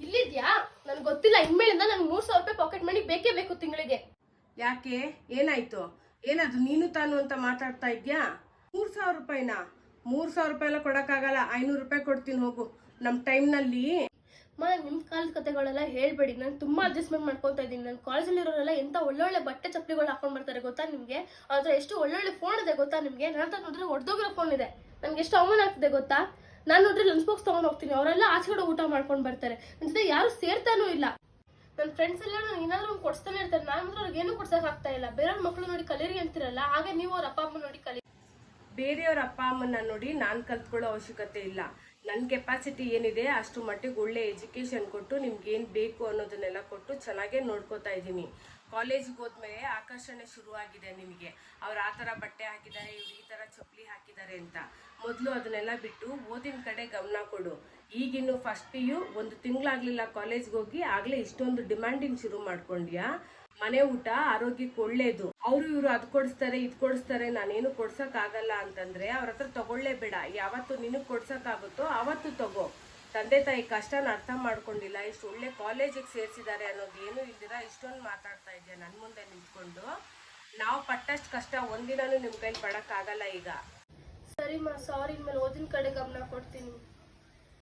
ಇಲ್ಲಿದ್ಯಾ? ನನಗೆ ಗೊತ್ತಿಲ್ಲ. ಇನ್ಮೇಲಿಂದ ನನ್ಗೆ ಮೂರ್ ಸಾವಿರ ರೂಪಾಯಿ ಪಾಕೆಟ್ ಮನಿ ಬೇಕೇ ಬೇಕು ತಿಂಗಳಿಗೆ. ಯಾಕೆ? ಏನಾಯ್ತು? ಏನದು ನೀನು ತಾನು ಅಂತ ಮಾತಾಡ್ತಾ ಇದ್ಯಾ? ಮೂರ್ ಸಾವಿರ ರೂಪಾಯಿನ? ಮೂರ್ ಸಾವಿರ ರೂಪಾಯಿ ಎಲ್ಲ ಕೊಡಕ್ಕಾಗಲ್ಲ. ಐನೂರು ರೂಪಾಯಿ ಕೊಡ್ತೀನಿ ಹೋಗು. ನಮ್ಮ ಟೈಮ್ನಲ್ಲಿ. ಮಾ ನಿಮ್ಮ ಕಾಲದ ಕತೆಗಳೆಲ್ಲ ಹೇಳ್ಬೇಡಿ. ನಾನು ತುಂಬಾ ಅಡ್ಜಸ್ಟ್ಮೆಂಟ್ ಮಾಡ್ಕೊತಾ ಇದ್ದೀನಿ. ನನ್ನ ಕಾಲೇಜಲ್ಲಿರೋರೆಲ್ಲ ಎಂತ ಒಳ್ಳೊಳ್ಳೆ ಬಟ್ಟೆ ಚಪ್ಪಲಿಗಳು ಹಾಕೊಂಡ್ ಬರ್ತಾರೆ ಗೊತ್ತಾ ನಿಮಗೆ? ಅದ್ರ ಎಷ್ಟು ಒಳ್ಳೊಳ್ಳೆ ಫೋನ್ ಇದೆ ಗೊತ್ತಾ ನಿಮಗೆ? ನನ್ನ ಹತ್ರ ನೋಡಿದ್ರೆ ಒಡೆದೋಗಿರೋ ಫೋನ್ ಇದೆ. ನನ್ಗೆ ಎಷ್ಟು ಅವಮಾನ ಆಗ್ತಿದೆ ಗೊತ್ತಾ? ನಾನು ಅದ್ರ ಲಂಚ್ ಬಾಕ್ಸ್ ತಗೊಂಡ್ ಹೋಗ್ತೀನಿ. ಅವರೆಲ್ಲ ಆಚೆಗಡೆ ಊಟ ಮಾಡ್ಕೊಂಡ್ ಬರ್ತಾರೆ. ನನ್ನ ಜೊತೆ ಯಾರು ಸೇರ್ತಾನೂ ಇಲ್ಲ. ನನ್ನ ಫ್ರೆಂಡ್ಸ್ ಎಲ್ಲ ಏನಾದ್ರು ಕೊಡ್ಸ್ತಾನೆ ಇರ್ತಾರೆ. ನಾನು ಅವ್ರಿಗೆ ಏನೂ ಕೊಡ್ಸಕ್ ಆಗ್ತಾ ಇಲ್ಲ. ಬೇರೆಯವ್ರ ಮಕ್ಕಳು ನೋಡಿ ಕಲೀರಿ ಅಂತಿರಲ್ಲ, ಹಾಗೆ ನೀವು ಅವ್ರ ಅಪ್ಪ ಅಮ್ಮ ನೋಡಿ ಕಲಿ ಬೇರೆಯವ್ರ ಅಪ್ಪ ಅಮ್ಮನ್ನ ನೋಡಿ ನಾನು ಕಲ್ತ್ಕೊಳ್ಳೋ ಅವಶ್ಯಕತೆ ಇಲ್ಲ. ನನ್ನ ಕೆಪಾಸಿಟಿ ಏನಿದೆ ಅಷ್ಟು ಮಟ್ಟಿಗೆ ಒಳ್ಳೆ ಎಜುಕೇಶನ್ ಕೊಟ್ಟು ನಿಮ್ಗೇನು ಬೇಕು ಅನ್ನೋದನ್ನೆಲ್ಲ ಕೊಟ್ಟು ಚೆನ್ನಾಗೇ ನೋಡ್ಕೋತಾ ಇದ್ದೀನಿ. ಕಾಲೇಜಿಗೆ ಹೋದ್ಮೇಲೆ ಆಕರ್ಷಣೆ ಶುರುವಾಗಿದೆ ನಿಮಗೆ. ಅವ್ರು ಆ ಥರ ಬಟ್ಟೆ ಹಾಕಿದ್ದಾರೆ, ಇವ್ರು ಈ ಥರ ಚಪ್ಪಲಿ ಹಾಕಿದ್ದಾರೆ ಅಂತ. ಮೊದಲು ಅದನ್ನೆಲ್ಲ ಬಿಟ್ಟು ಓದಿನ ಕಡೆ ಗಮನ ಕೊಡು. ಈಗಿನ್ನು ಫಸ್ಟ್ ಪಿ ಯು ಒಂದು ತಿಂಗಳಾಗ್ಲಿಲ್ಲ ಕಾಲೇಜ್ಗೆ ಹೋಗಿ ಆಗಲೇ ಇಷ್ಟೊಂದು ಡಿಮ್ಯಾಂಡಿಂಗ್ ಶುರು ಮಾಡ್ಕೊಂಡ್ಯಾ? ಮನೆ ಊಟ ಆರೋಗ್ಯಕ್ಕೆ ಒಳ್ಳೇದು. ಅವ್ರು ಇವ್ರು ಅದ್ ಕೊಡಿಸ್ತಾರೆ, ಇದ್ ಕೊಡಿಸ್ತಾರೆ, ನಾನೇನು ಕೊಡ್ಸಕ್ ಆಗಲ್ಲ ಅಂತಂದ್ರೆ ಅವ್ರ ಹತ್ರ ತಗೊಳ್ಳೇಬೇಡ. ಯಾವತ್ತು ನಿನಗ್ ಕೊಡ್ಸಕ್ ಆಗುತ್ತೋ ಅವತ್ತು ತಗೋ. ತಂದೆ ತಾಯಿ ಕಷ್ಟನ ಅರ್ಥ ಮಾಡ್ಕೊಂಡಿಲ್ಲ, ಇಷ್ಟು ಒಳ್ಳೆ ಕಾಲೇಜಿಗೆ ಸೇರಿಸಿದ್ದಾರೆ ಅನ್ನೋದು ಏನು ಇಲ್ದಿರ ಇಷ್ಟೊಂದು ಮಾತಾಡ್ತಾ ಇದ್ದೆ ನನ್ನ ಮುಂದೆ ನಿಂತ್ಕೊಂಡು. ನಾವು ಪಟ್ಟಷ್ಟು ಕಷ್ಟ ಒಂದಿನನೂ ನಿಮ್ ಕೈಲಿ ಪಡಕ್ ಆಗಲ್ಲ ಈಗ. ಸರಿ ಮಾ ಸಾರಿ, ಇನ್ಮೇಲೆ ಓದಿನ ಕಡೆ ಗಮನ ಕೊಡ್ತೀನಿ.